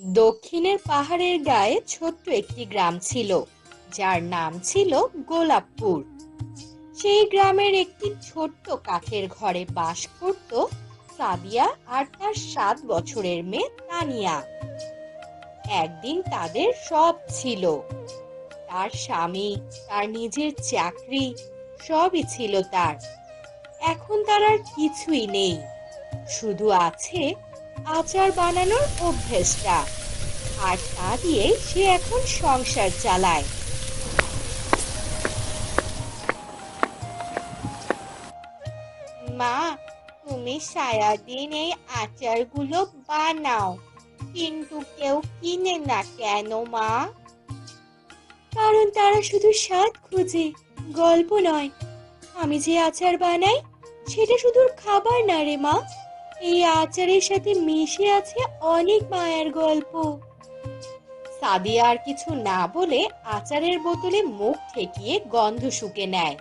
দক্ষিণের পাহাড়ের গায়ে ছোট্ট একটি গ্রাম ছিল, যার নাম ছিল গোলাপপুর। সেই গ্রামের একটি ছোট্ট কাঠের ঘরে বাস করত সাদিয়া আর তার সাত বছরের মেয়ে তানিয়া। একদিন তাদের সব ছিল। তার স্বামী, তার নিজের চাকরি, সবই ছিল তার। এখন তার আর কিছুই নেই। শুধু আছে আচার বানানোর অভ্যেসটা। আর তা দিয়ে সে এখন সংসার চালায়। মা, তুমি সারাদিন এই আচারগুলো বানাও, কিন্তু কেউ কিনে না কেন মা? কারণ তারা শুধু স্বাদ খোঁজে, গল্প নয়। আমি যে আচার বানাই, সেটা শুধু খাবার না রে মা। এই আচারের সাথে মিশে আছে অনেক মায়ের গল্প। সাদিয়া আর কিছু না বলে আচারের বোতলে মুখ ঠেকিয়ে গন্ধ শুকে নেয়।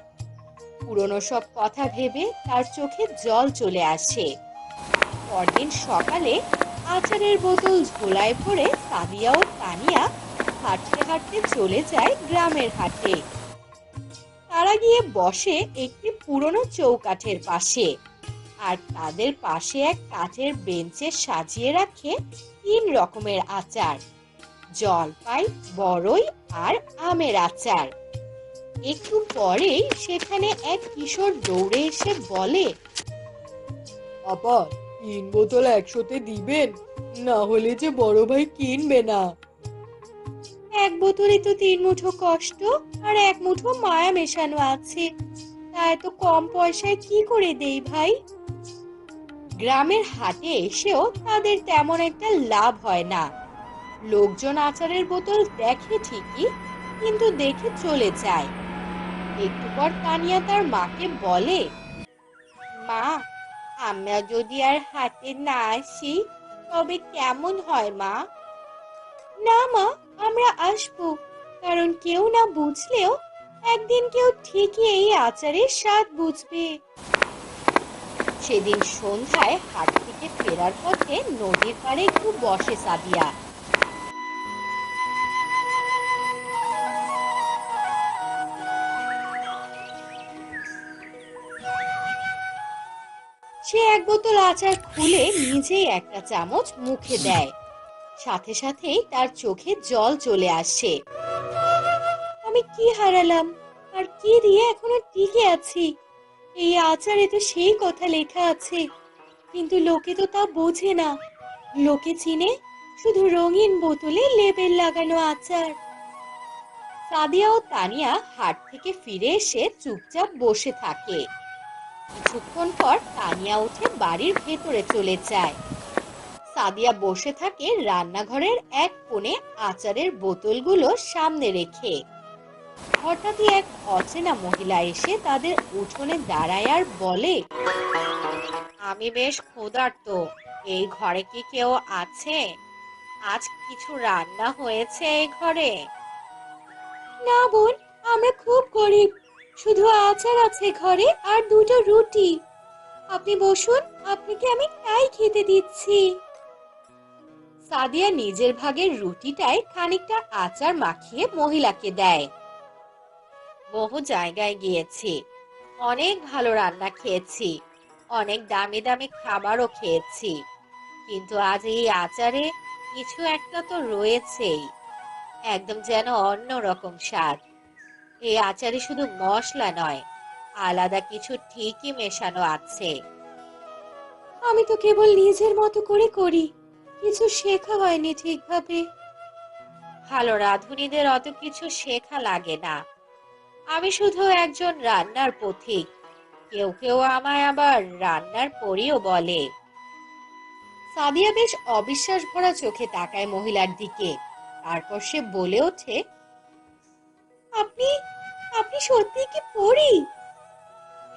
পুরনো সব কথা ভেবে তার চোখে জল চলে আসে। পরদিন সকালে আচারের বোতল ঝোলায় ভরে সাদিয়া ও তানিয়া হাঁটতে হাঁটতে চলে যায় গ্রামের হাটে। তারা গিয়ে বসে একটি পুরনো চৌকাঠের পাশে। আর তাদের পাশে এক কাঠের বেঞ্চে সাজিয়ে রাখে তিন রকমের আচার, জলপাই, বড়ই আর আমের আচার। একটু পরেই সেখানে এক কিশোর দৌড়ে এসে বলে আপা তিন বোতল একশোতে দিবেন? না হলে যে বড় ভাই কিনবে না। এক বোতলে তো তিন মুঠো কষ্ট আর এক মুঠো মায়া মেশানো আছে। তা এত কম পয়সায় কি করে দেই ভাই? গ্রামের হাটে এসেও তাদের তেমন একটা লাভ হয় না। লোকজন আচারের বোতল দেখে ঠিকই, কিন্তু দেখে চলে যায়। একটু পর তানিয়া তার মাকে বলে, মা, আমরা যদি আর হাটে না আসি, তবে কেমন হয় মা? না মা, আমরা আসব, কারণ কেউ না বুঝলেও একদিন কেউ ঠিকই এই আচারের স্বাদ বুঝবে। সেদিন সন্ধ্যায় হাট থেকে ফেরার পথে নদীর পাড়ে একটু বসে সাদিয়া। সে এক বোতল আচার খুলে নিজেই একটা চামচ মুখে দেয়। সাথে সাথেই তার চোখে জল চলে আসে। আমি কি হারালাম? আর কি দিয়ে এখনও টিকে আছি? এই আচারে তো সেই কথা লেখা আছে। কিন্তু লোকে তো তা বোঝে না। লোকে চিনে শুধু রঙিন বোতলে লেবেল লাগানো আচার। সাদিয়া ও তানিয়া হাট থেকে ফিরে এসে চুপচাপ বসে থাকে। কিছুক্ষণ পর তানিয়া উঠে বাড়ির ভেতরে চলে যায়। সাদিয়া বসে থাকে রান্নাঘরের এক কোণে আচারের বোতলগুলো সামনে রেখে। হঠাৎই এক অচেনা মহিলা এসে তাদের উঠোনে দাঁড়ায় আর বলে, আমি বেশ ক্ষুধার্ত। এই ঘরে কি কেউ আছে? আজ কিছু রান্না হয়েছে এই ঘরে? না বোন, আমরা খুব গরিব। শুধু আচার আছে ঘরে আর দুটো রুটি। আপনি বসুন, আপনাকে আমি তাই খেতে দিচ্ছি। সাদিয়া নিজের ভাগের রুটিটায় খানিকটা আচার মাখিয়ে মহিলাকে দেয়। বহু জায়গায় গিয়েছি। অনেক ভালো রান্না খেয়েছি। অনেক দামি দামি খাবারও খেয়েছি। কিন্তু আজ এই আচারে কিছু একটা তো রয়েছেই। একদম যেন অন্য রকম স্বাদ। এই আচারে শুধু মশলা নয় আলাদা কিছু ঠিকই মেশানো আছে। আমি তো কেবল নিজের মতো করে করি কিছু শেখা হয়নি ঠিকভাবে। ভালো রাঁধুনিদের অত কিছু শেখা লাগে না। আমি শুধু একজন রান্নার পথিক। কেউ কেউ আমায় আবার রান্নার পরিও বলে। সাদিয়া বেশ অবিশ্বাস ভরা চোখে তাকায় মহিলার দিকে। তারপর সে বলে ওঠে, আপনি আপনি সত্যি কি পড়ি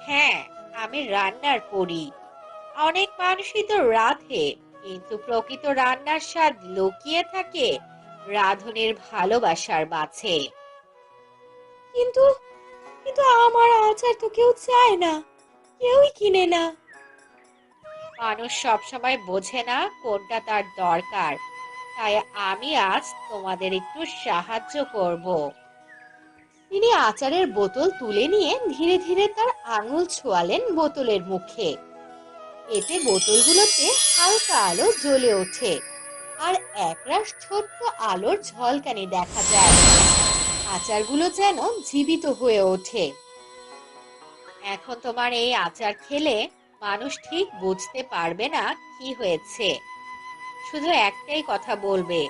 হ্যাঁ আমি রান্নার পড়ি অনেক মানুষই তো রাধে, কিন্তু প্রকৃত রান্নার স্বাদ লুকিয়ে থাকে রাধুনের ভালোবাসার মাঝে। কিন্তু কিন্তু আমার আচার তো কেউ চায় না। কেউই কিনে না। মানুষ সবসময় বোঝে না কোনটা তার দরকার। তাই আমি আজ তোমাদের একটু সাহায্য করব। তিনি আচারের বোতল তুলে নিয়ে ধীরে ধীরে তার আঙুল ছোঁয়ালেন বোতলের মুখে। এতে বোতলগুলোতে হালকা আলো জ্বলে ওঠে। আর একরাশ ছোট্ট আলোর ঝলকানি দেখা যায়। আচারগুলো যেন জীবিত হয়ে ওঠে। এখন তোমার এই আচার খেলে মানুষ ঠিক বুঝতে পারবে না কি হয়েছে। শুধু একটাই কথা বলবে,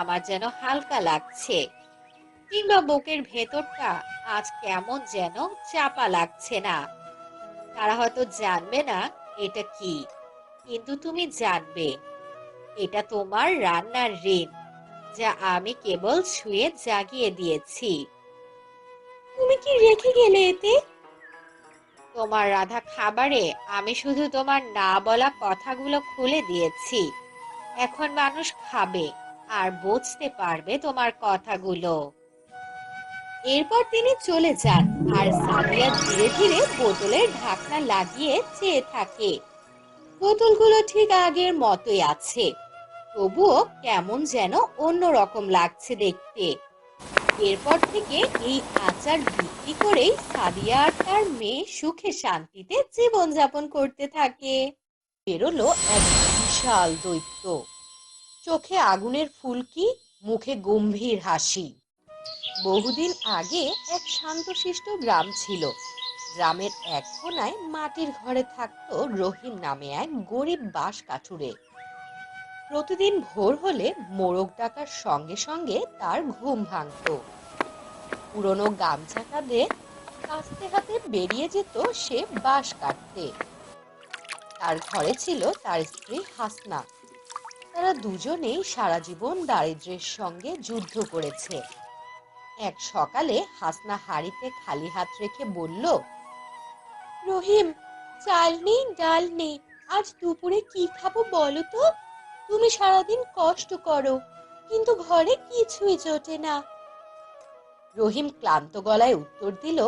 আমার যেন হালকা লাগছে, কিংবা বুকের ভেতরটা আজ কেমন যেন চাপা লাগছে না। তারা হয়তো জানবে না এটা কি, কিন্তু তুমি জানবে, এটা তোমার রান্নার ঋণ। যা আমি কেবল ছুঁয়ে জাগিয়ে দিয়েছি। তুমি কি রেখে গেলে এতে? তোমার রাধা খাবারে আমি শুধু তোমার না বলা কথাগুলো খুলে দিয়েছি। এখন মানুষ খাবে আর বুঝতে পারবে তোমার কথাগুলো। এরপর তিনি চলে যান আর সাদিয়া ধীরে ধীরে বোতলের ঢাকনা লাগিয়ে চেয়ে থাকে। বোতলগুলো ঠিক আগের মতোই আছে। তবুও কেমন যেন অন্যরকম লাগছে দেখতে। এরপর থেকে এই আচার বিক্রি করেই সাদিয়া আর তার মেয়ে সুখে শান্তিতে জীবনযাপন করতে থাকে। বেরোলো এক বিশাল দৈত্য। চোখে আগুনের ফুলকি মুখে গম্ভীর হাসি। বহুদিন আগে এক শান্তশিষ্ট গ্রাম ছিল। গ্রামের এক কোনায় মাটির ঘরে থাকতো রহিম নামে এক গরিব বাস কাঠুরে প্রতিদিন ভোর হলে মোরগ ডাকার সঙ্গে সঙ্গে তার ঘুম ভাঙতো। পুরনো গামছা কাঁধে কাস্তে হাতে বেরিয়ে যেত সে বাঁশ কাটতে। তার ঘরে ছিল তার স্ত্রী হাসনা। তারা দুজনেই সারা জীবন দারিদ্র্যের সঙ্গে যুদ্ধ করেছে। এক সকালে হাসনা হাড়িতে খালি হাত রেখে বলল, রহিম, চাল নেই, ডাল নেই, আজ দুপুরে কি খাব বলো তো? তুমি সারাদিন কষ্ট করো কিন্তু ঘরে কিছুই জোটে না। রহিম ক্লান্ত গলায় উত্তর দিল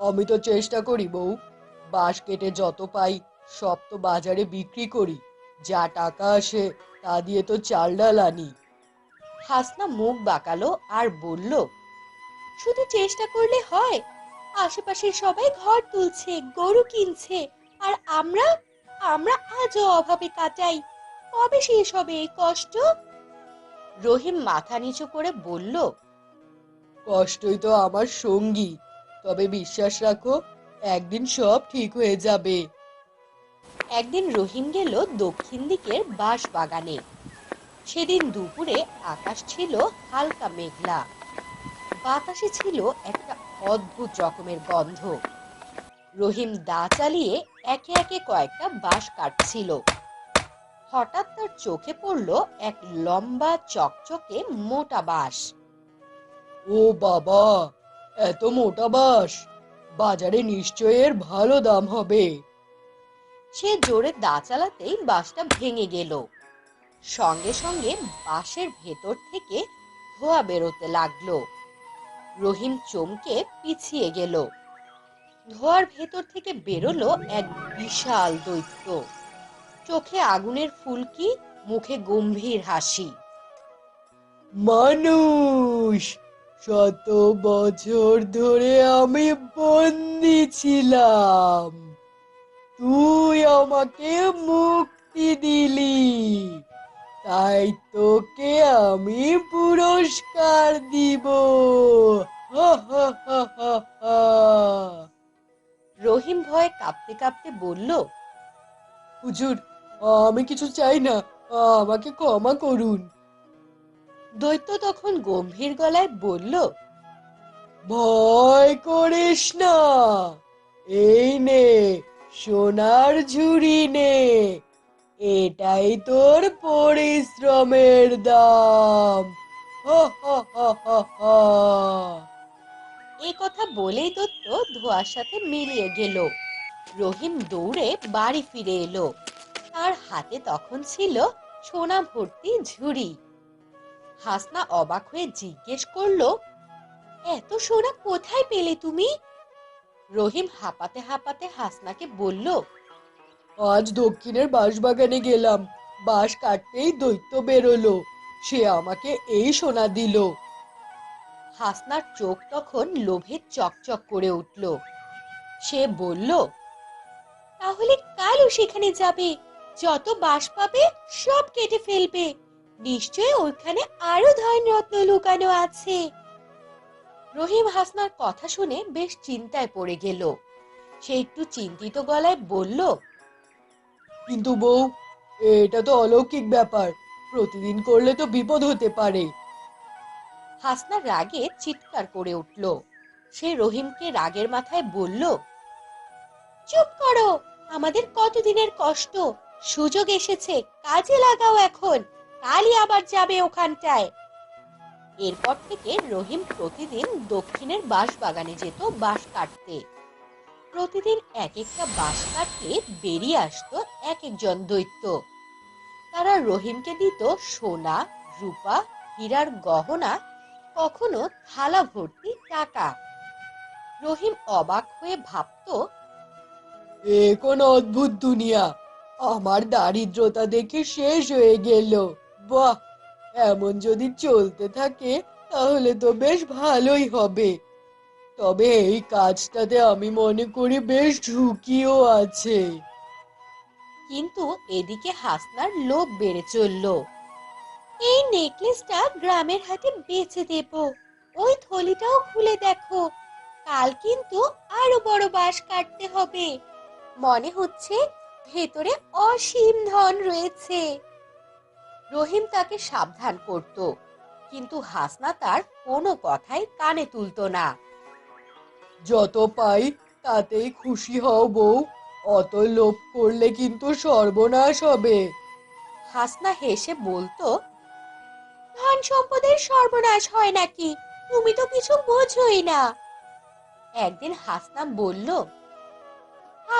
আমি তো চেষ্টা করি বউ বাঁশ কেটে যত পাই সব তো বাজারে বিক্রি করি যা টাকা আসে তা দিয়ে তো চাল ডাল আনি। হাসনা মুখ বাঁকালো আর বলল শুধু চেষ্টা করলে হয় আশেপাশের সবাই ঘর তুলছে গরু কিনছে আর আমরা আমরা আজও অভাবে কাটাই। কবে শেষ হবে এই কষ্ট? রহিম মাথা নিচু করে বলল কষ্টই তো আমার সঙ্গী। তবে বিশ্বাস রাখো একদিন সব ঠিক হয়ে যাবে। একদিন রহিম গেল দক্ষিণ দিকের বাঁশ বাগানে সেদিন দুপুরে আকাশ ছিল হালকা মেঘলা। বাতাসে ছিল একটা অদ্ভুত রকমের গন্ধ। রহিম দা চালিয়ে একে একে কয়েকটা বাঁশ কাটছিল। হঠাৎ তার চোখে পড়ল এক লম্বা চকচকে মোটা বাঁশ। ও বাবা এত মোটা বাঁশ বাজারে নিশ্চয় এর ভালো দাম হবে। সে জোরে দা চালাতেই বাঁশটা ভেঙে গেল। সঙ্গে সঙ্গে বাঁশের ভেতর থেকে ধোয়া বেরোতে লাগল। রহিম চমকে পিছিয়ে গেল। ধোয়ার ভেতর থেকে বেরোলো এক বিশাল দৈত্য। চোখে আগুনের ফুলকি মুখে গম্ভীর হাসি। মানুষ শত বছর ধরে আমি বন্দি ছিলাম। তুই আমাকে মুক্তি দিলি। তাই তোকে আমি পুরস্কার দিব। রহিম ভয়ে কাঁপতে কাঁপতে বলল হুজুর আমি কিছু চাই না। আমাকে ক্ষমা করুন। দৈত্য তখন গম্ভীর গলায় বলল, ভয় করিস না। এই নে, সোনার ঝুড়ি নে। এটাই তোর পরিশ্রমের দাম। এই কথা বলেই দত্ত ধোয়ার সাথে মিলিয়ে গেল। রহিম দৌড়ে বাড়ি ফিরে এলো। তার হাতে তখন ছিল সোনা ভর্তি ঝুড়ি। হাসনা অবাক হয়ে জিজ্ঞেস করল এত সোনা কোথায় পেলে তুমি? রহিম হাঁপাতে হাঁপাতে হাসনাকে বলল আজ দক্ষিণের বাঁশবাগানে গেলাম। বাঁশ কাটতেই দৈত্য বেরোলো। সে আমাকে এই সোনা দিল। হাসনার চোখ তখন লোভে চকচক করে উঠল। সে বলল তাহলে কালও সেখানে যাবে। যত বাঁশ পাবে সব কেটে ফেলবে। নিশ্চয়ই ওইখানে আরও ধন রত্ন লুকানো আছে। রহিম হাসনার কথা শুনে বেশ চিন্তায় পড়ে গেল। সে একটু চিন্তিত গলায় বলল কিন্তু বউ এটা তো অলৌকিক ব্যাপার। প্রতিদিন করলে তো বিপদ হতে পারে। হাসনা রাগে চিৎকার করে উঠল। সে রহিমকে রাগের মাথায় বলল চুপ করো আমাদের কতদিনের কষ্ট। সুযোগ এসেছে, কাজে লাগাও এখন, কালই আবার যাবে ওখানটায়। এরপর থেকে রহিম প্রতিদিন দক্ষিণের বাঁশ বাগানে যেত বাঁশ কাটতে। প্রতিদিন এক একটা বাঁশ কাটতে বেরিয়ে আসতো এক একজন দৈত্য। তারা রহিমকে দিত সোনা, রূপা, হীরার গহনা, কখনো থালা ভর্তি টাকা। রহিম অবাক হয়ে ভাবতো, এ কোন অদ্ভুত দুনিয়া! আমার দারিদ্রতা দেখে শেষ হয়ে গেল। বাহ, এমন যদি চলতে থাকে, তাহলে তো বেশ ভালোই হবে। তবে এই কাজটাতে আমি মনে করি বেশ ঝুঁকিও আছে। কিন্তু এদিকে হাসনার লোভ বেড়ে চলল। এই নেকলেসটা গ্রামের হাতে বেচে দেব। ওই থলিটাও খুলে দেখো। কাল কিন্তু আরও বড় বাঁশ কাটতে হবে। মনে হচ্ছে ভেতরে অসীম ধন রয়েছে। রহিম তাকে সাবধান করত কিন্তু হাসনা তার কোনো কথাই কানে তুলতো না। যত পাই তাতেই খুশি হও বউ অত লোভ করলে কিন্তু সর্বনাশ হবে। হাসনা হেসে বলতো ধন সম্পদের সর্বনাশ হয় নাকি? তুমি তো কিছু বোঝোই না। একদিন হাসনা বলল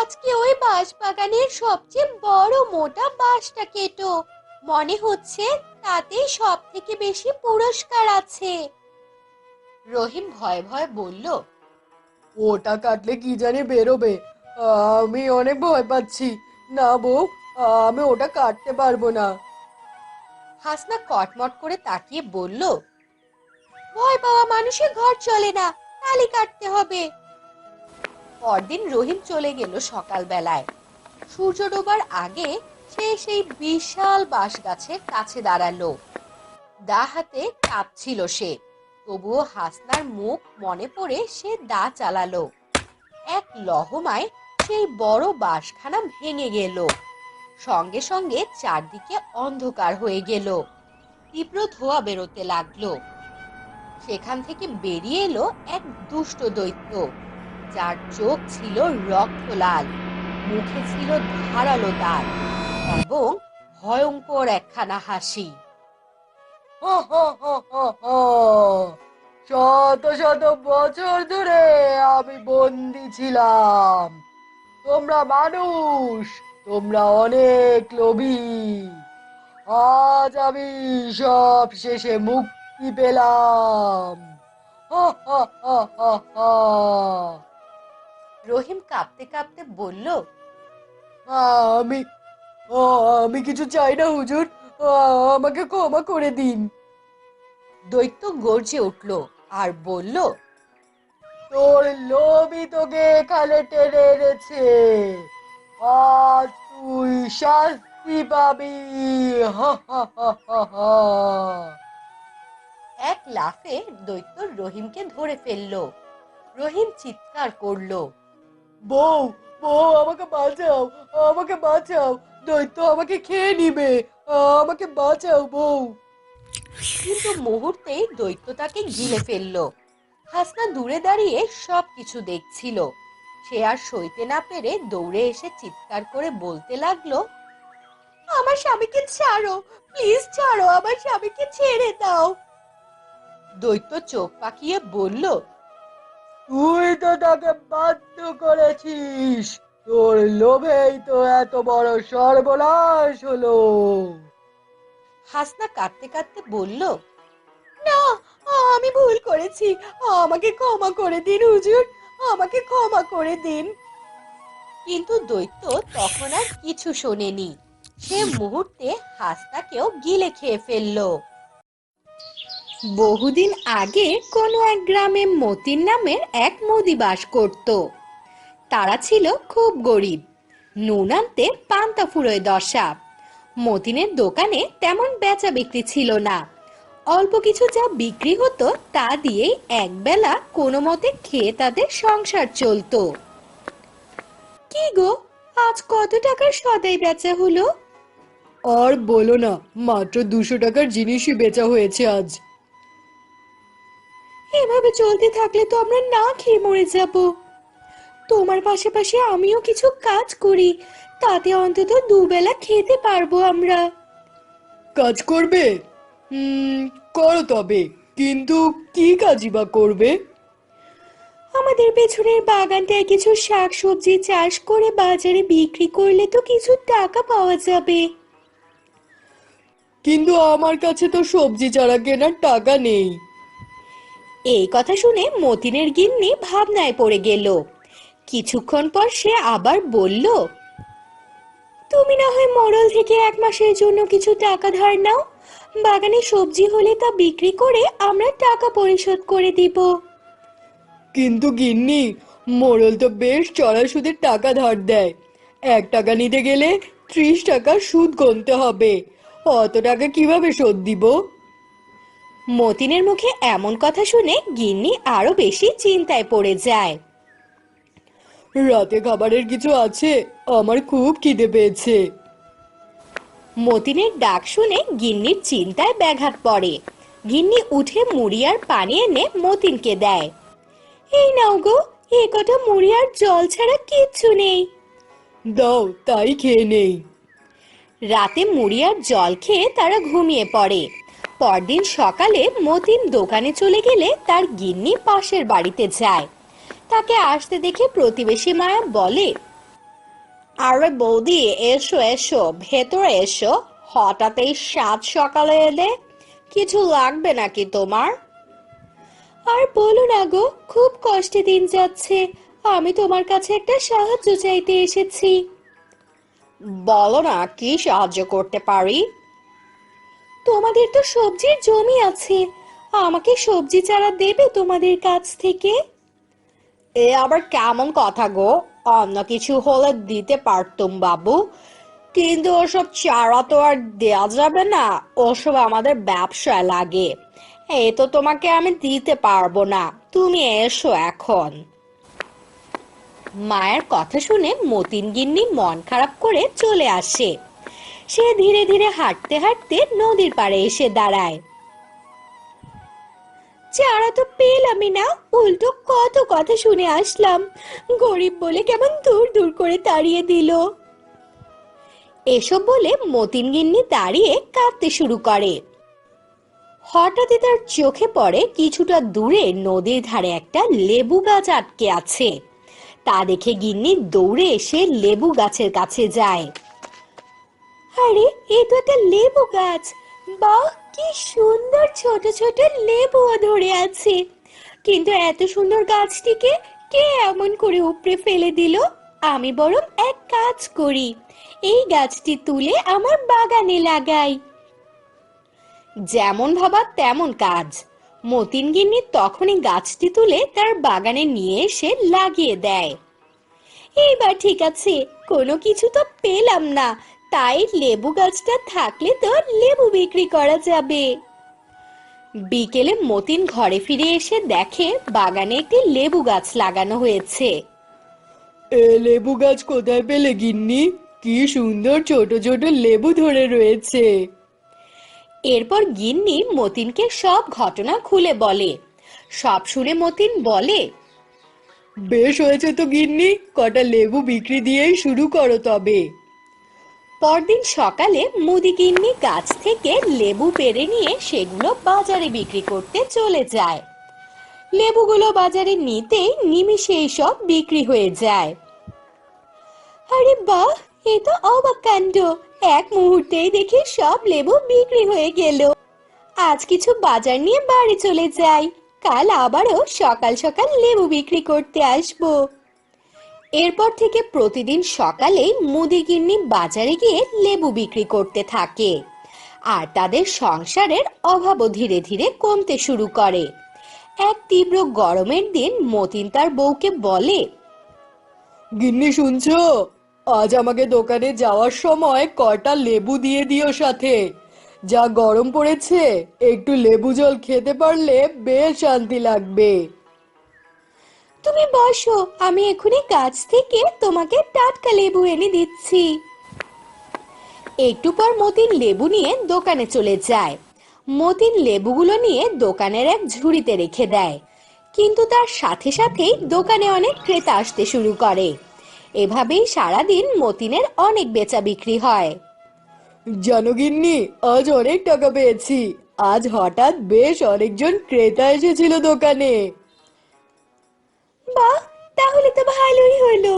আজকে ওই বাঁশ বাগানের সবচেয়ে বড় মোটা বাঁশটা কেটো। মনে হচ্ছে তাতে সব থেকে বেশি পুরস্কার আছে। রহিম ভয় ভয়ে বলল ওটা কাটলে কি জানি বেরোবে। আমি অনেক ভয় পাচ্ছি। না বউ আমি ওটা কাটতে পারব না। হাসনা কটমট করে তাকিয়ে বলল ভয় পাওয়া মানুষের ঘর চলে না তালি কাটতে হবে। পরদিন রহিম চলে গেল সকালবেলায়। সূর্য ডোবার আগে সে সেই বিশাল বাঁশ গাছের কাছে দাঁড়াল। দা হাতে কাঁপছিল সে, তবুও হাসনার মুখ মনে পড়ে সে দা চালালো। এক লহমায় সেই বড় বাঁশখানা ভেঙে গেল। সঙ্গে সঙ্গে চারদিকে অন্ধকার হয়ে গেল। তীব্র ধোয়া বেরোতে লাগল। সেখান থেকে বেরিয়ে এলো এক দুষ্ট দৈত্য। যার চোখ ছিল রক্ত লাল মুখে ছিল ধারালো দাঁত এবং ভয়ঙ্কর একখানা হাসি। শত শত বছর ধরে আমি বন্দি ছিলাম তোমরা মানুষ তোমরা অনেক লোভী আজ আমি সব শেষে মুক্তি পেলাম হা, হা, হা, হা, হা। রহিম কাঁপতে কাঁপতে বলল আমি আমি কিছু চাই না হুজুর। আমাকে ক্ষমা করে দিন। দৈত্য গর্জে উঠল আর বলল তোর লোভই তোকে এখানে টেনে এনেছে। আজ তুই শাস্তি পাবি। হা হা হা হা হা। এক লাফে দৈত্য রহিমকে ধরে ফেলল। রহিম চিৎকার করল বউ বউ, আমাকে বাঁচাও আমাকে বাঁচাও দৈত্য আমাকে খেয়ে নিবে। আমাকে বাঁচাও, বউ। কিন্তু মুহূর্তেই দৈত্য তাকে গিলে ফেলল। হাসনা দূরে দাঁড়িয়ে সব কিছু দেখছিল। সে আর সইতে না পেরে দৌড়ে এসে চিৎকার করে বলতে লাগল, আমার স্বামীকে ছাড়ো, প্লিজ ছাড়ো, আমার স্বামীকে ছেড়ে দাও। দৈত্য চোখ পাকিয়ে বলল তুই তো তাকে বাধ্য করেছিস। তোর লোভেই তো এত বড় সর্বনাশ হলো। হাসনা কাঁদতে কাঁদতে বলল, না, আমি ভুল করেছি। আমাকে ক্ষমা করে দিন, হুজুর। আমাকে ক্ষমা করে দিন। কিন্তু দৈত্য তখন আর কিছু শোনেনি। সে মুহূর্তে হাসনাকেও গিলে খেয়ে ফেলল। বহুদিন আগে কোনো এক গ্রামে মতিন নামের এক মোদি বাস করত। তারা ছিল খুব গরিব। নুন আনতে পান্তা ফুরোয় দশা। মতিনের দোকানে তেমন বেচা বিক্রি ছিল না। অল্প কিছু যা বিক্রি হতো তা দিয়েই একবেলা কোনো মতে খেয়ে তাদের সংসার চলতো। কি গো, আজ কত টাকার সদাই বেচা হলো? আর বলো না, মাত্র দুশো টাকার জিনিসই বেচা হয়েছে আজ। এভাবে চলতে থাকলে তো আমরা না খেয়ে মরে যাব। তোমার পাশাপাশি আমিও কিছু কাজ করি তাতে অন্তত দুবেলা খেতে পারব আমরা। কাজ করবে? হুম করো তবে কিন্তু কি কাজই বা করবে? আমাদের পেছনের বাগানটায় কিছু শাক সবজি চাষ করে বাজারে বিক্রি করলে তো কিছু টাকা পাওয়া যাবে। কিন্তু আমার কাছে তো সবজি চারা কেনার টাকা নেই। এই কথা শুনে মতিনের গিন্নি ভাবনায় পড়ে গেল। কিছুক্ষণ পর সে আবার বলল, তুমি না হয় মরল থেকে এক মাসের জন্য কিছু টাকা ধার নাও। বাগানে সবজি হলে তা বিক্রি করে আমরা টাকা পরিশোধ করে দিব। কিন্তু গিন্নি মোড়ল তো বেশ চড়া সুদের টাকা ধার দেয়। এক টাকা নিতে গেলে ত্রিশ টাকা সুদ গুনতে হবে। অত টাকা কীভাবে শোধ দিব? মতিনের মুখে এমন কথা শুনে গিন্নি আরও বেশি চিন্তায় পড়ে যায়। রাতে খাবারের কিছু আছে? আমার খুব খিদে পেয়েছে। মতিনের ডাক শুনে গিন্নির চিন্তায় ব্যাঘাত পড়ে। গিন্নি উঠে মুড়ি আর পানি এনে মতিনকে দেয়। এই নাও গো এ কটা মুড়ি আর জল ছাড়া কিচ্ছু নেই। দাও তাই খেয়ে নেই। রাতে মুড়ি আর জল খেয়ে তারা ঘুমিয়ে পড়ে। পরদিন সকালে মতিন দোকানে চলে গেলে তার গিন্নি পাশের বাড়িতে যায়। তাকে আসতে দেখে প্রতিবেশী মায়া বলে, আরে বৌদি, এসো এসো, ভেতরে এসো। হঠাৎ এই সাত সকালে এলে কিছু লাগবে নাকি তোমার? আর বলো না গো, খুব কষ্টে দিন যাচ্ছে। আমি তোমার কাছে একটা সাহায্য চাইতে এসেছি। বলো না, কি সাহায্য করতে পারি? তোমাদের তো সবজির জমি আছে। আমাকে সবজি চারা দেবে তোমাদের কাছ থেকে? এ আবার কেমন কথা গো? অন্য কিছু হলে দিতে পারতুম বাবু। কিন্তু ওসব চারা তো আর দেওয়া যাবে না। ওসব আমাদের ব্যবসায় লাগে। এ তো তোমাকে আমি দিতে পারব না। তুমি এসো এখন। মায়ের কথা শুনে মতিন গিন্নি মন খারাপ করে চলে আসে। সে ধীরে ধীরে হাঁটতে হাঁটতে নদীর পাড়ে এসে দাঁড়ায়। চারা তো পেলামই না, উল্টো কত কথা শুনে আসলাম। গরিব বলে কেমন দূর দূর করে তাড়িয়ে দিল। এসব বলে মতিন গিন্নি দাঁড়িয়ে কাঁদতে শুরু করে। হঠাৎই তার চোখে পড়ে কিছুটা দূরে নদীর ধারে একটা লেবু গাছ আটকে আছে। তা দেখে গিন্নি দৌড়ে এসে লেবু গাছের কাছে যায়। আরে, এ তো একটা লেবু গাছ। বাহ, কি সুন্দর ছোট ছোট লেবুও ধরে আছে। কিন্তু এত সুন্দর গাছটিকে কে এমন করে উপরে ফেলে দিল? আমি বরং এক কাজ করি। এই গাছটি তুলে আমার বাগানে লাগাই। যেমন ভাবা তেমন কাজ। মতিন গিন্নি তখনই গাছটি তুলে তার বাগানে নিয়ে এসে লাগিয়ে দেয়। এইবার ঠিক আছে, কোনো কিছু তো পেলাম না। তাই লেবু গাছটা থাকলে তো লেবু বিক্রি করা যাবে। বিকেলে মতিন ঘরে ফিরে এসে দেখে বাগানে একটি লেবু গাছ লাগানো হয়েছে। এ লেবু গাছ কোথায় পেলে গিন্নি? কি সুন্দর ছোট ছোট লেবু ধরে রয়েছে। এরপর গিন্নি মতিনকে সব ঘটনা খুলে বলে। সব শুনে মতিন বলে বেশ হয়েছে তো গিন্নি কটা লেবু বিক্রি দিয়েই শুরু করো তবে। পরদিন সকালে মুদি গিন্নি গাছ থেকে লেবু পেরে নিয়ে সেগুলো বাজারে বিক্রি করতে চলে যায়। লেবুগুলো বাজারে নিতেই নিমিষেই সব বিক্রি হয়ে যায়। আরে বাহ, এ তো অবাক কাণ্ড। এক মুহূর্তেই দেখি সব লেবু বিক্রি হয়ে গেল। আজ কিছু বাজার নিয়ে বাড়ি চলে যাই। কাল আবারও সকাল সকাল লেবু বিক্রি করতে আসব। এরপর থেকে প্রতিদিন সকালেই মুদিগিন্নি বাজারে গিয়ে লেবু বিক্রি করতে থাকে। আর তাদের সংসারের অভাবও ধীরে ধীরে কমতে শুরু করে। এক তীব্র গরমের দিন মতিন তার বউকে বলে, গিন্নি শুনছো? আজ আমাকে দোকানে যাওয়ার সময় কটা লেবু দিয়ে দিও সাথে। যা গরম পড়েছে, একটু লেবু জল খেতে পারলে বেশ শান্তি লাগবে। তুমি বসো, আমি এখনই গাছ থেকে তোমাকে টাটকা লেবু এনে দিচ্ছি। একটু পর মতিন লেবু নিয়ে দোকানে চলে যায়। মতিন লেবুগুলো নিয়ে দোকানের এক ঝুড়িতে রেখে দেয়। কিন্তু তার সাথে সাথেই দোকানে অনেক ক্রেতা আসতে শুরু করে। এভাবেই সারাদিন মতিনের অনেক বেচা বিক্রি হয়। জনগিন্নি, আজ অনেক টাকা পেয়েছি। আজ হঠাৎ বেশ অনেকজন ক্রেতা এসেছিল দোকানে। বাহ তাহলে তো ভালোই হলো।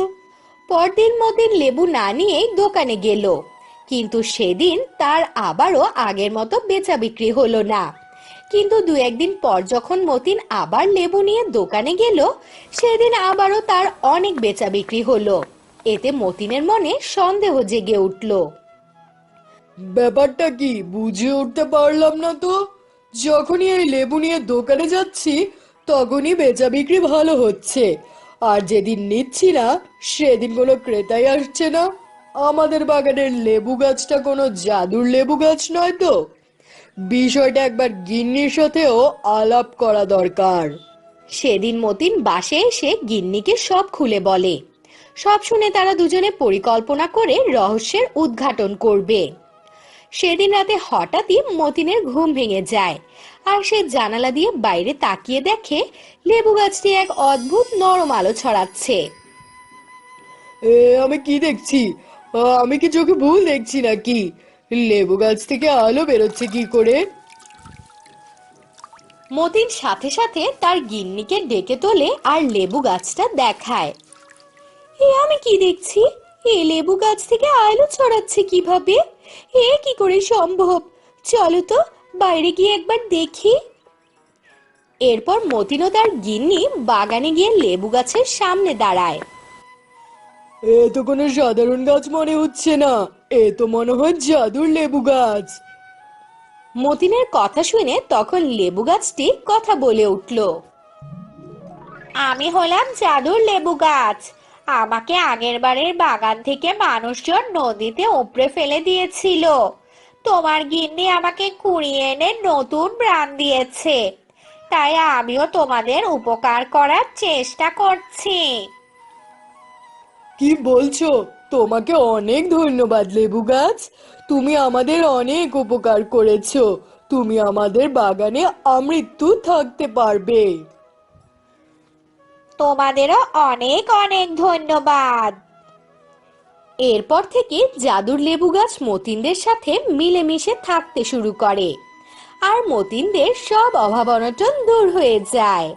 পরদিন মতিন লেবু না নিয়েই দোকানে গেল। কিন্তু সেদিন তার আবারও আগের মতো বেচা বিক্রি হলো না। কিন্তু দু একদিন পর যখন মতিন আবার লেবু নিয়ে দোকানে গেল, সেদিন আবারও তার অনেক বেচা বিক্রি হলো। এতে মতিনের মনে সন্দেহ জেগে উঠল। ব্যাপারটা কি বুঝে উঠতে পারলাম না তো? যখনই এই লেবু নিয়ে দোকানে যাচ্ছি তখনই বেচা বিক্রি ভালো হচ্ছে। আর যেদিন নিচ্ছি না, সেদিন কোনো ক্রেতাই আসছে না। আমাদের বাগানের লেবু গাছটা কোনো জাদুর লেবু গাছ নয় তো। বিষয়টা একবার গিন্নির সাথেও আলাপ করা দরকার। সেদিন মতিন বাসে এসে গিন্নিকে সব খুলে বলে। সব শুনে তারা দুজনে পরিকল্পনা করে রহস্যের উদ্ঘাটন করবে। সেদিন রাতে হঠাৎই মতিনের ঘুম ভেঙে যায়। আর সে জানালা দিয়ে বাইরে তাকিয়ে দেখে লেবু গাছটি এক অদ্ভুত নরম আলো ছড়াচ্ছে। এ আমি কি দেখছি? আমি কি চোখে ভুল দেখছি নাকি? লেবু গাছ থেকে আলো বেরোচ্ছে কি করে? মতিন সাথে সাথে তার গিন্নিকে ডেকে তোলে আর লেবু গাছটা দেখায়। এ আমি কি দেখছি? এ লেবু গাছ থেকে আলো ছড়াচ্ছে কীভাবে? এ কি করে সম্ভব? চলো তো বাইরে গিয়ে একবার দেখি। এরপর মতিন তার গিন্নি বাগানে গিয়ে লেবু গাছের সামনে দাঁড়ায়। এ তো কোনো সাধারণ গাছ মনে হচ্ছে না। এ তো মনে হয় জাদুর লেবু গাছ। মতিনের কথা শুনে তখন লেবু গাছটি কথা বলে উঠল আমি হলাম জাদুর লেবু গাছ। আমাকে আগের বারের বাগান থেকে মানুষজন নদীতে উপড়ে ফেলে দিয়েছিল। তোমার গিন্নি আমাকে কুড়িয়ে এনে নতুন প্রাণ দিয়েছে। তাই আমিও তোমাদের উপকার করার চেষ্টা করছি। কি বলছো? তোমাকে অনেক ধন্যবাদ লেবু গাছ। তুমি আমাদের অনেক উপকার করেছ। তুমি আমাদের বাগানে আমৃত্যু থাকতে পারবে। তোমাদেরও অনেক অনেক ধন্যবাদ। এরপর থেকে জাদুর লেবু গাছ মতিনদের সাথে মিলেমিশে থাকতে শুরু করে। আর মতিনদের সব অভাব অনটন দূর হয়ে যায়।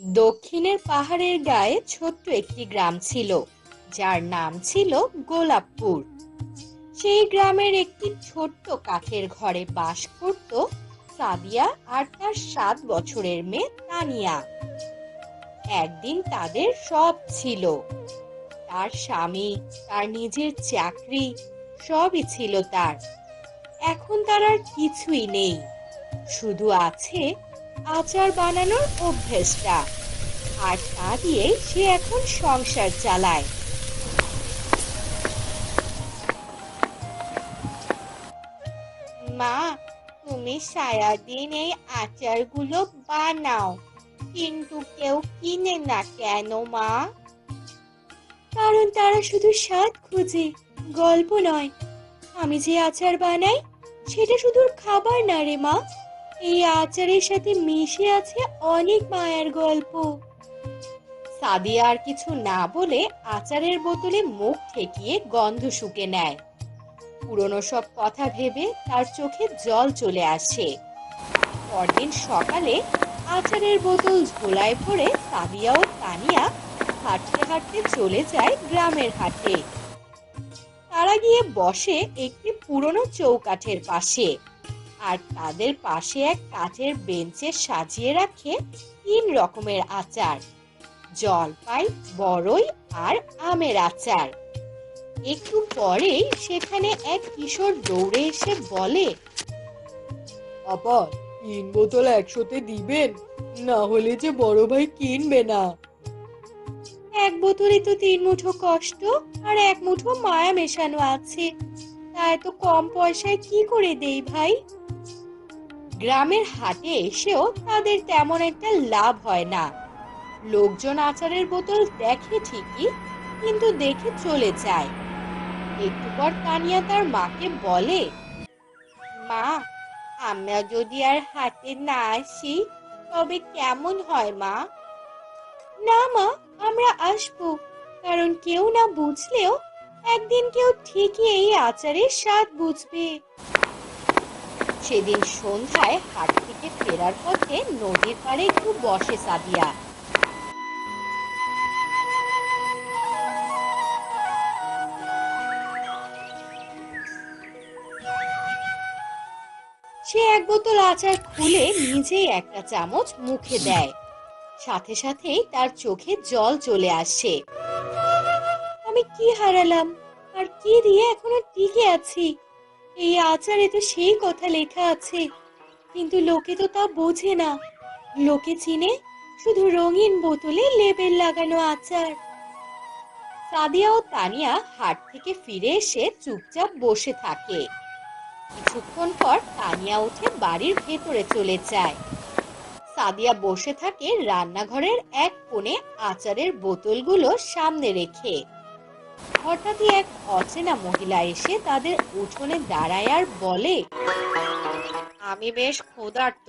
দক্ষিণের পাহাড়ের গায়ে ছোট্ট একটি গ্রাম ছিল, যার নাম ছিল গোলাপপুর। সেই গ্রামের একটি ছোট্ট কাঠের ঘরে বাস করত সাদিয়া আর তার সাত বছরের মেয়ে তানিয়া। একদিন তাদের সব ছিল। তার স্বামী, তার নিজের চাকরি, সবই ছিল তার। এখন তার আর কিছুই নেই। শুধু আছে আচার বানানোর অভ্যেসটা। আর তা দিয়ে সে এখন সংসার চালায়। মা, তুমি সারাদিন এই আচারগুলো বানাও, কিন্তু কেউ কিনে না কেন মা? কারণ তারা শুধু স্বাদ খোঁজে, গল্প নয়। আমি যে আচার বানাই, সেটা শুধু খাবার না রে মা। এই আচারের সাথে মিশে আছে অনেক মায়ের গল্প। সাদিয়া আর কিছু না বলে আচারের বোতলে মুখ ঠেকিয়ে গন্ধ শুকে নেয়। পুরনো সব কথা ভেবে তার চোখে জল চলে আসে। পরদিন সকালে আচারের বোতল ঝোলায় ভরে সাদিয়া ও তানিয়া হাঁটতে হাঁটতে চলে যায় গ্রামের হাটে। তারা গিয়ে বসে একটি পুরনো চৌকাঠের পাশে আর তাদের পাশে এক কাঠের বেঞ্চে সাজিয়ে রাখে তিন রকমের আচার, জলপাই বড়ই আর আমের আচার। একটু পরেই সেখানে এক কিশোর দৌড়ে এসে বলে আপা তিন বোতল একশোতে দিবেন? না হলে যে বড় ভাই কিনবে না। এক বোতলে তো তিন মুঠো কষ্ট আর এক মুঠো মায়া মেশানো আছে। তা এত কম পয়সায় কি করে দেই ভাই? গ্রামের হাটে এসেও তাদের তেমন একটা লাভ হয় না। লোকজন আচারের বোতল দেখে ঠিকই, কিন্তু দেখে চলে যায়। একটু পর তানিয়া তার মাকে বলে, মা, আমরা যদি আর হাটে না আসি, তবে কেমন হয় মা? না মা আমরা আসব। কারণ কেউ না বুঝলেও একদিন কেউ ঠিকই এই আচারের স্বাদ বুঝবে। সেদিন সন্ধ্যায় হাট থেকে ফেরার পথে নদীর পাড়ে একটু বসে সাদিয়া। সে এক বোতল আচার খুলে নিজেই একটা চামচ মুখে দেয়। সাথে সাথেই তার চোখে জল চলে আসে। আমি কি হারালাম? আর কি দিয়ে এখনও টিকে আছি? এই আচারে তো সেই কথা লেখা আছে। কিন্তু লোকে তো তা বোঝে না। লোকে চিনে শুধু রঙিন বোতলে লেবেল লাগানো আচার। সাদিয়া ও তানিয়া হাট থেকে ফিরে এসে চুপচাপ বসে থাকে। কিছুক্ষণ পর তানিয়া উঠে বাড়ির ভেতরে চলে যায়। সাদিয়া বসে থাকে রান্নাঘরের এক কোণে আচারের বোতলগুলো সামনে রেখে। হঠাৎই এক অচেনা মহিলা এসে তাদের উঠোনে দাঁড়ায় আর বলে, আমি বেশ ক্ষুধার্ত,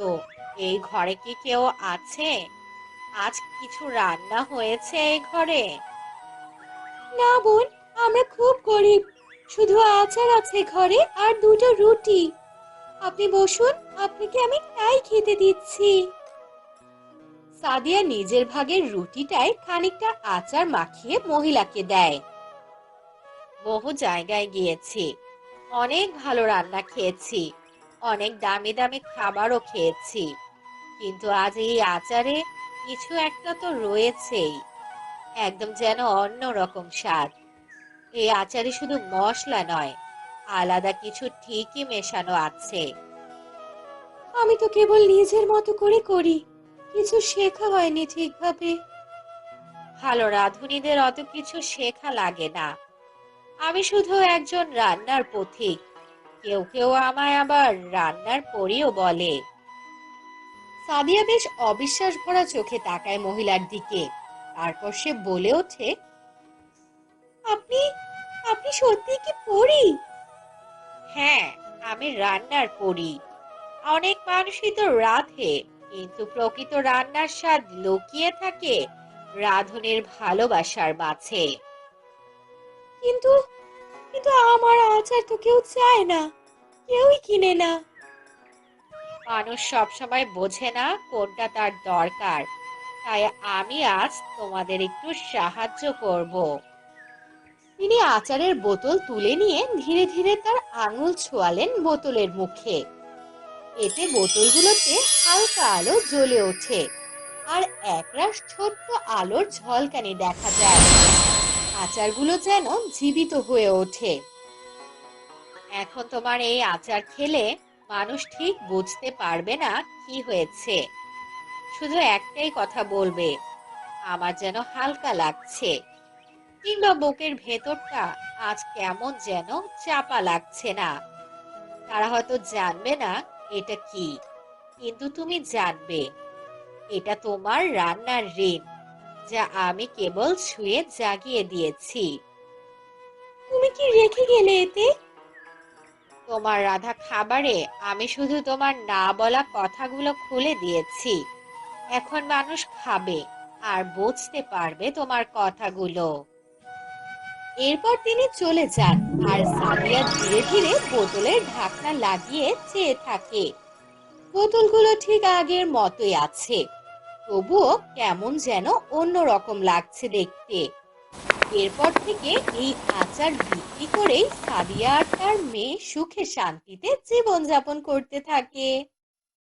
এই ঘরে কি কেউ আছে? আজ কিছু রান্না হয়েছে এই ঘরে? না বোন, আমরা খুব গরিব, শুধু আচার আছে ঘরে আর দুটো রুটি। আপনি বসুন, আপনাকে আমি তাই খেতে দিচ্ছি। সাদিয়া নিজের ভাগের রুটিটায় খানিকটা আচার মাখিয়ে মহিলাকে দেয়। বহু জায়গায় গিয়েছি। অনেক ভালো রান্না খেয়েছি। অনেক দামি দামি খাবারও খেয়েছি। কিন্তু আজ এই আচারে কিছু একটা তো রয়েছেই। একদম যেন অন্য রকম স্বাদ। এই আচারে শুধু মশলা নয়, আলাদা কিছু ঠিকই মেশানো আছে। আমি তো কেবল নিজের মতো করে করি। কিছু শেখা হয়নি ঠিকভাবে। ভালো রাঁধুনিদের অত কিছু শেখা লাগে না। আমি শুধু একজন রান্নার পথিক। কেউ কেউ আমায় আবার রান্নার পরিও বলে। সাদিয়া বেশ অবিশ্বাস ভরা চোখে তাকায় মহিলার দিকে। তারপর সে বলে ওঠে, আপনি আপনি সত্যি কি পড়ি হ্যাঁ আমি রান্নার পড়ি অনেক মানুষই তো রাধে। কিন্তু প্রকৃত রান্নার স্বাদ লুকিয়ে থাকে রাধুনের ভালোবাসার মাঝে। কিন্তু কিন্তু আমার আচার তো কেউ চায় না কেউই কিনে না। মানুষ সবসময় বোঝে না কোনটা তার দরকার তাই আমি আজ তোমাদের একটু সাহায্য করব। তিনি আচারের বোতল তুলে নিয়ে ধীরে ধীরে তার আঙুল ছোঁয়ালেন বোতলের মুখে। এতে বোতলগুলোতে হালকা আলো জ্বলে ওঠে। আর একরাশ ছোট্ট আলোর ঝলকানি দেখা যায়। আচারগুলো যেন জীবিত হয়ে ওঠে। এখন তোমার এই আচার খেলে মানুষ ঠিক বুঝতে পারবে না কি হয়েছে। শুধু একটাই কথা বলবে, আমার যেন হালকা লাগছে। কিংবা বুকের ভেতরটা আজ কেমন যেন চাপা লাগছে না। তারা হয়তো জানবে না এটা কি? কিন্তু তুমি জানবে এটা তোমার রান্নার ঋণ যা আমি কেবল ছুঁয়ে জাগিয়ে দিয়েছি। তুমি কি রেখে গেলে এতে? তোমার রাধা খাবারে আমি শুধু তোমার না বলা কথাগুলো খুলে দিয়েছি। এখন মানুষ খাবে আর বুঝতে পারবে তোমার কথাগুলো। এরপর তিনি চলে যান। আর সাদিয়া ধীরে ধীরে বোতলের ঢাকনা লাগিয়ে চেয়ে থাকে। বোতলগুলো ঠিক আগের মতোই আছে। তবুও কেমন যেন অন্যরকম লাগছে দেখতে। এরপর থেকে এই আচার বিক্রি করেই সাদিয়া আর তার মেয়ে সুখে শান্তিতে জীবনযাপন করতে থাকে।